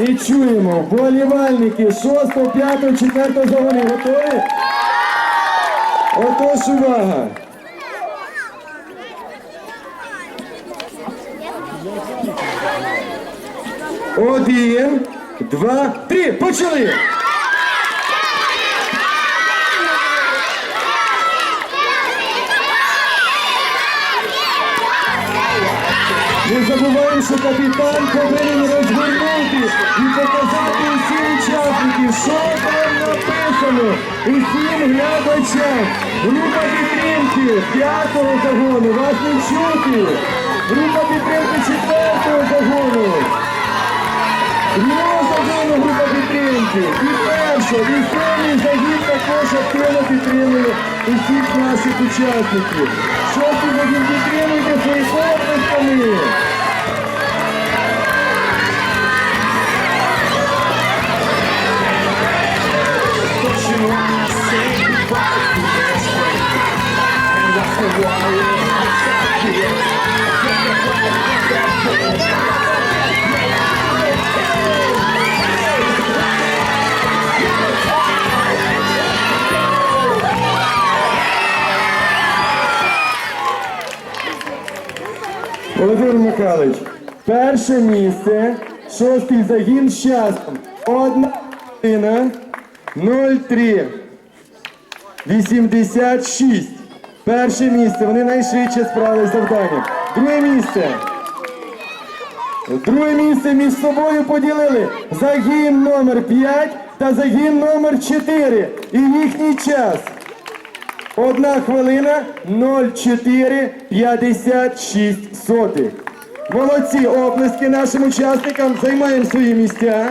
І чуємо. Болівальники 6, 5, 4 загони. Готові? Отож увага. Один, два, три. Почали! Не забуваємо, що капітан повинен розвернути усім глядачам. Група підтримки п'ятого загону, вас не чути. Група підтримки четвертого загону. Другого загону група підтримки. І перша, і сьомий загін також активно підтримує усіх наших учасників. Шостий загін підтримуйте своїх оплесками. Володимир Михайлович, перше місце, шостий загін з часом. Одна хвилина 03 86. Перше місце. Вони найшвидше справили завдання. Друге місце. Друге місце між собою поділили загін номер 5 та загін номер 4. І їхній час. Одна хвилина 0,456 сотих. Молодці, оплески нашим учасникам. Займаємо свої місця.